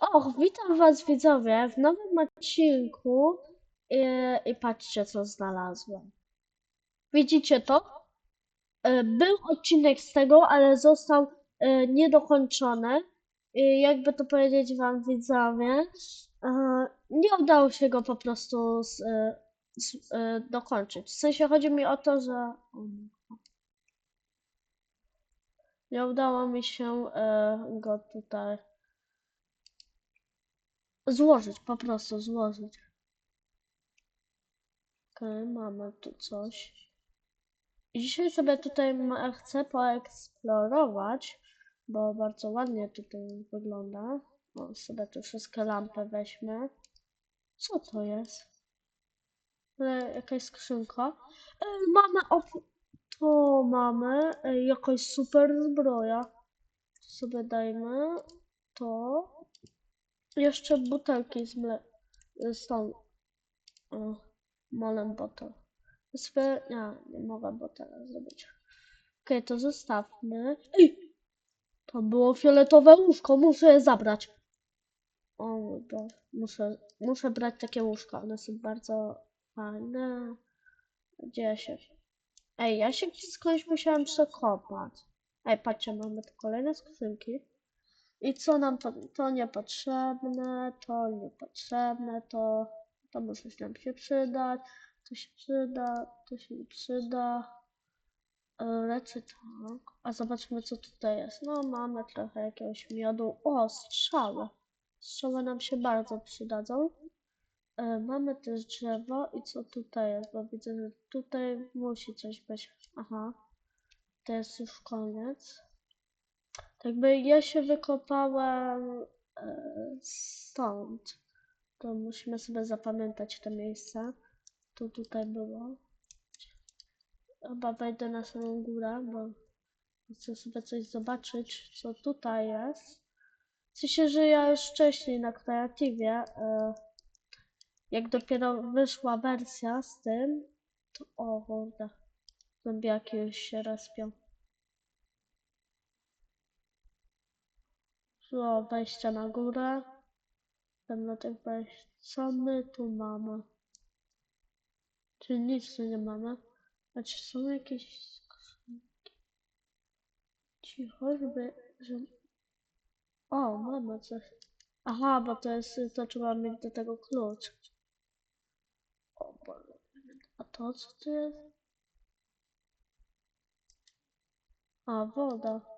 Och, witam was widzowie w nowym odcinku i, i patrzcie co znalazłem. Widzicie to? E, Był odcinek z tego, ale został e, niedokończony. Jakby to powiedzieć wam widzowie, e, nie udało się go po prostu z, z, dokończyć. W sensie chodzi mi o to, że nie udało mi się go tutaj Złożyć, po prostu złożyć. Okej, mamy tu coś. Dzisiaj sobie tutaj chcę poeksplorować, bo bardzo ładnie tutaj wygląda. O, sobie tu wszystkie lampy weźmy. Co to jest? E, Jakaś skrzynka. E, mamy op- To mamy e, super zbroja. Sobie dajmy to. Jeszcze butelki z mle... z tą... Molem bottle. Sobie... Nie, nie mogę botela zrobić. Okej, to zostawmy. Ej! To było fioletowe łóżko, muszę je zabrać. O mój Boże, muszę, muszę brać takie łóżka, one są bardzo fajne. Gdzie się... Ej, ja się gdzieś skądś musiałem przekopać. Ej, patrzcie, mamy tu kolejne skrzynki. I co nam to, to niepotrzebne, to niepotrzebne, to, to może nam się przydać, to się przyda, to się nie przyda. E, Lecę tak. A zobaczmy co tutaj jest. No mamy trochę jakiegoś miodu. O, strzały. Strzały nam się bardzo przydadzą. E, Mamy też drzewo i co tutaj jest, bo widzę, że tutaj musi coś być. Aha, to jest już koniec. Jakby ja się wykopałem e, stąd. To musimy sobie zapamiętać te miejsca. To tutaj było. Chyba wejdę na samą górę, bo chcę sobie coś zobaczyć, co tutaj jest. W sensie, że ja już wcześniej na kreatywie, e, jak dopiero wyszła wersja z tym, to o kurde, zombiaki już się respią. O, wejście na górę. Tych wejść. Co my tu mamy? Czy nic tu nie mamy? A czy są jakieś skrzynki? Cicho, żeby... żeby... O, mamy coś. Aha, bo to jest... To trzeba mieć do tego klucz. O, Boże. A to co to jest? A, woda.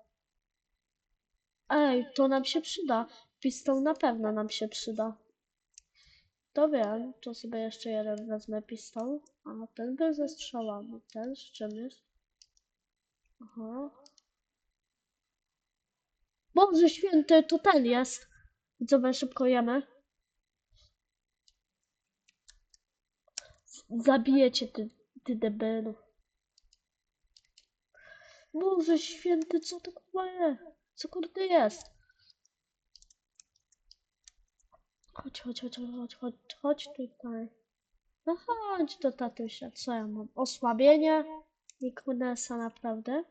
Ej, to nam się przyda. Pistol na pewno nam się przyda. Wiem, to sobie jeszcze jeden wezmę pistol. A ten był ze strzałami. Ten z czym jest? Aha. Boże święty, to ten jest. Widzowie, szybko jemy. Zabijecie ty, ty debilu. Boże święty, co to kurwa jest? Co kurde jest? Chodź, chodź, chodź, chodź, chodź, chodź tutaj. No chodź do tatusia, co ja mam? Osłabienie? Weaknessa naprawdę?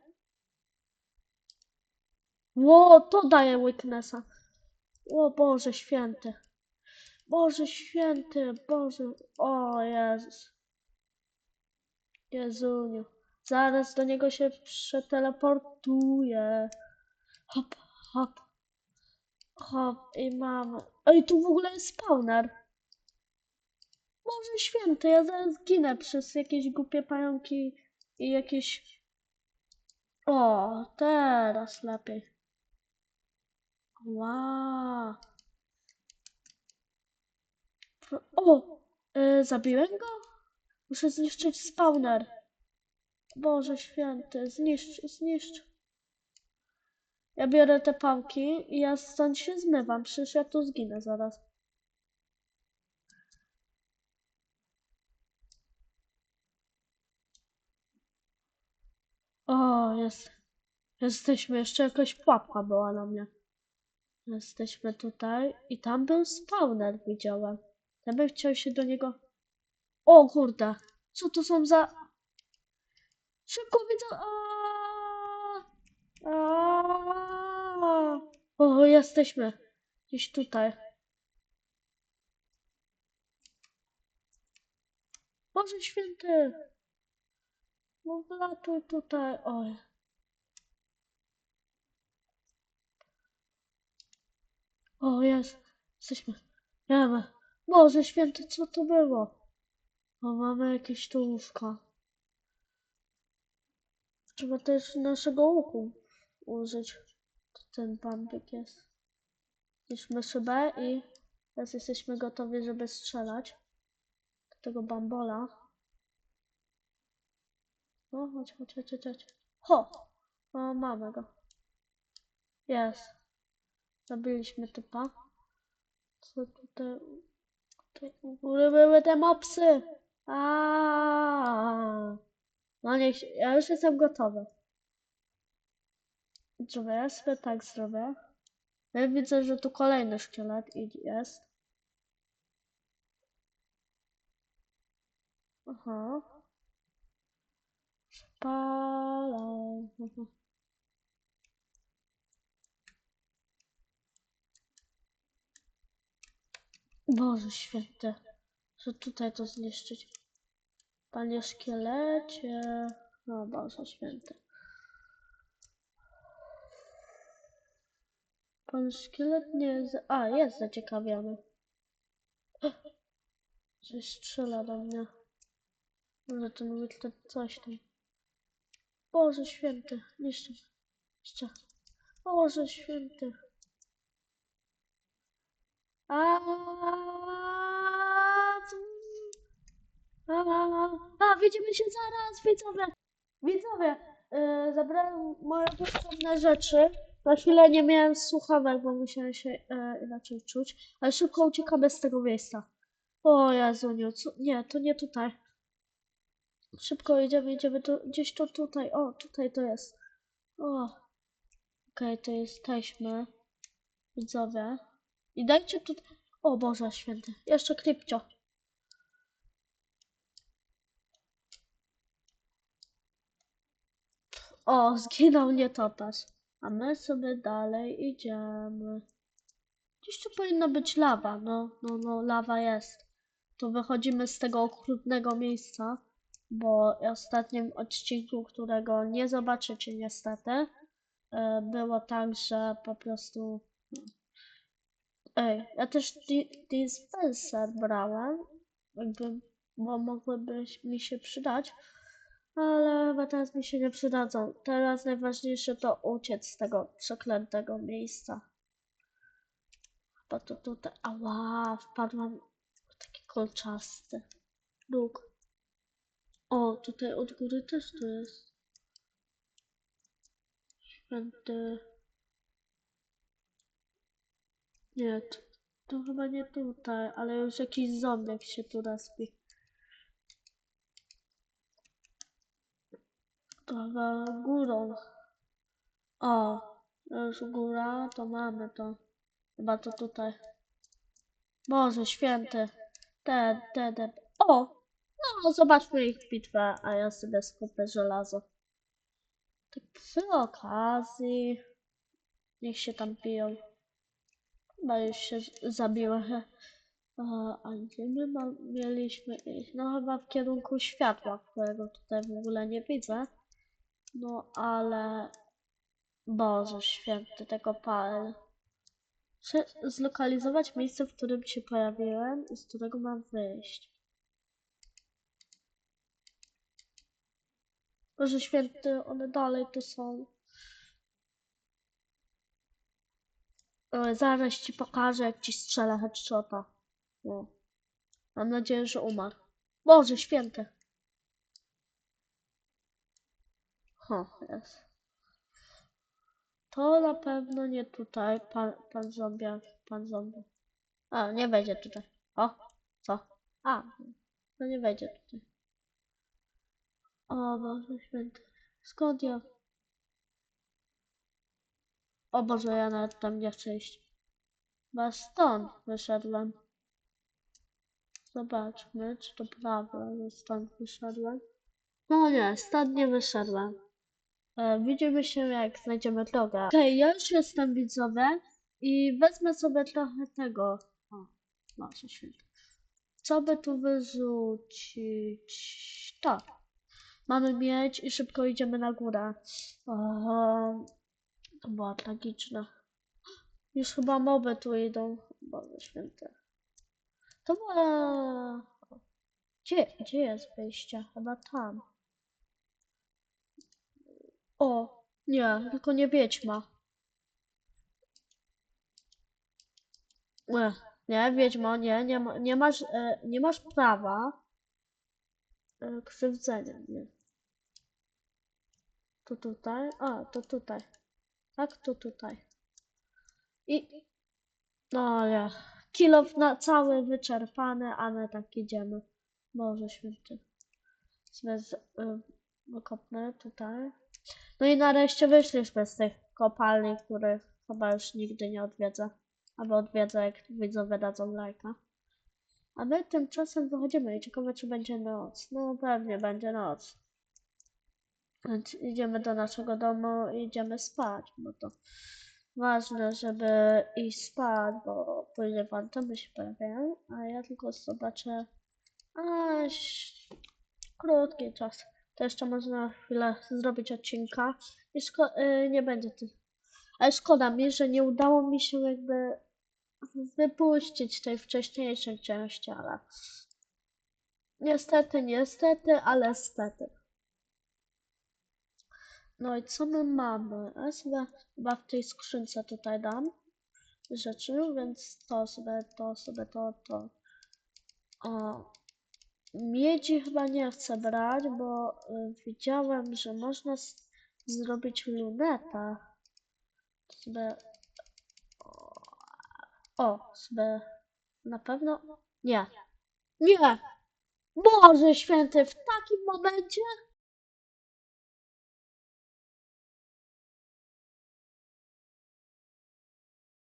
Ło, to daje weaknessa. O Boże święty. Boże święty, Boże. O Jezus. Jezuniu. Zaraz do niego się przeteleportuję. Hop, hop. Hop i mamy. Ej, tu w ogóle jest spawner. Boże święty, ja zaraz ginę przez jakieś głupie pająki i jakieś... O, teraz lepiej. Wow. O, y, zabiłem go? Muszę zniszczyć spawner. Boże święty, zniszcz, zniszcz. Ja biorę te pałki i ja stąd się zmywam, przecież ja tu zginę zaraz. O, jest. Jesteśmy, jeszcze jakaś pułapka była na mnie. Jesteśmy tutaj i tam był spawner, widziałem. Ja bym chciał się do niego... O kurde, co to są za... Szybko widzę... Aaaa! Aaaa! O, jesteśmy. Gdzieś tutaj. Boże święty! No wlatuj tutaj, oj. O, jest. Jesteśmy. Wiemy. Boże święty, co to było? O, mamy jakieś tu łóżka. Trzeba też naszego łuku użyć. Ten bambik jest. Zniszmy szybę i teraz jesteśmy gotowi, żeby strzelać. Do tego bambola. O, chodź, chodź, chodź, chodź, chodź. Ho! O, mamy go. Jest. Zabiliśmy typa. Co tutaj? Tutaj u góry były te mopsy. Aaaa. No niech ja już jestem gotowy. Zrobię, ja sobie tak zrobię. Ja widzę, że tu kolejny szkielet jest. Aha. Spalę. Mhm. Boże święty, że tutaj to zniszczyć. Panie szkielecie. O Boże święty. Pan szkielet nie jest... A, jest zaciekawiony. Coś strzela do mnie. Może ten Whitlet coś tam. Boże święty, jeszcze. Jeszcze. Boże święty. A, a, widzimy się zaraz, widzowie. Widzowie, yy, zabrałem moje potrzebne rzeczy. Na chwilę nie miałem słuchawek, bo musiałem się yy, inaczej czuć. Ale szybko uciekamy z tego miejsca. O Jezuniu, co? Nie, to nie tutaj. Szybko idziemy, idziemy tu, gdzieś to tutaj. O, tutaj to jest. O. Okej, to jesteśmy. Widzowie. I dajcie tu... O Boże święty. Jeszcze klipcio. O, zginął nietoperz. A my sobie dalej idziemy. Gdzieś tu powinna być lawa. No, no, no, lawa jest. To wychodzimy z tego okrutnego miejsca, bo w ostatnim odcinku, którego nie zobaczycie niestety, e, było tak, że po prostu... Ej, ja też di- dispenser brałem, jakby, bo mogłyby mi się przydać, ale teraz mi się nie przydadzą. Teraz najważniejsze to uciec z tego przeklętego miejsca. Chyba to tutaj. Ała, wpadłam w taki kolczasty róg. O, tutaj od góry też tu jest. Święty. Nie, to, to chyba nie tutaj, ale już jakiś zombiak się tu respi. Chyba górą. O, już góra, to mamy to. Chyba to tutaj. Boże święty. Te, te, te. O! No, zobaczmy ich bitwę, a ja sobie skupię żelazo. Tak przy okazji. Niech się tam piją. Chyba już się z- zabiły. A, gdzie my mieliśmy iść? No chyba w kierunku światła, którego tutaj w ogóle nie widzę. No ale... Boże święty, tego pal. Muszę zlokalizować miejsce, w którym się pojawiłem i z którego mam wyjść. Boże święty, one dalej tu są. E, Zaraz ci pokażę, jak ci strzelę headshota. No. Mam nadzieję, że umarł. Boże święty. Ho, jest. To na pewno nie tutaj, pan, pan zombie, pan zombie. A, nie wejdzie tutaj. O, co? A, no nie wejdzie tutaj. O Boże święty. Skąd ja? O Boże, ja nawet tam nie chcę iść. Chyba stąd wyszedłem. Zobaczmy, czy to prawda, że stąd wyszedłem. No nie, stąd nie wyszedłem. E, widzimy się, jak znajdziemy drogę. Okej, ja już jestem widzowie. I wezmę sobie trochę tego. O, Boże święty. Co by tu wyrzucić? To. Mamy mieć i szybko idziemy na górę. O, to była tragiczna. Już chyba moby tu idą. Boże święte. To była... Gdzie, gdzie jest wyjście? Chyba tam. O, nie, tylko nie wiedźma. Nie, nie, wiedźmo, nie, nie, ma, nie masz, e, nie masz prawa e, krzywdzenia, nie. To tutaj, a, to tutaj. Tak, to tutaj. I, no ja, kilof na cały wyczerpany, a my tak idziemy. Boże święty. Sobie z, tutaj. No i nareszcie wyszliśmy z tych kopalni, których chyba już nigdy nie odwiedzę. Albo odwiedzę, jak widzowie dadzą lajka. A my tymczasem wychodzimy i ciekawe, czy będzie noc. No pewnie będzie noc. Więc idziemy do naszego domu i idziemy spać, bo to ważne, żeby iść spać, bo później fantomy się pojawiają, a ja tylko zobaczę aż krótki czas. To jeszcze można na chwilę zrobić odcinka i y, nie będzie ty. Ale szkoda mi, że nie udało mi się jakby wypuścić tej wcześniejszej części, ale niestety, niestety, ale stety. No i co my mamy? Ja sobie chyba w tej skrzynce tutaj dam rzeczy, więc to sobie, to sobie, to, to. O, miedzi chyba nie chcę brać, bo y, widziałem, że można zrobić lunetę. Sobie, o, sobie, na pewno, nie, nie, Boże święty, w takim momencie?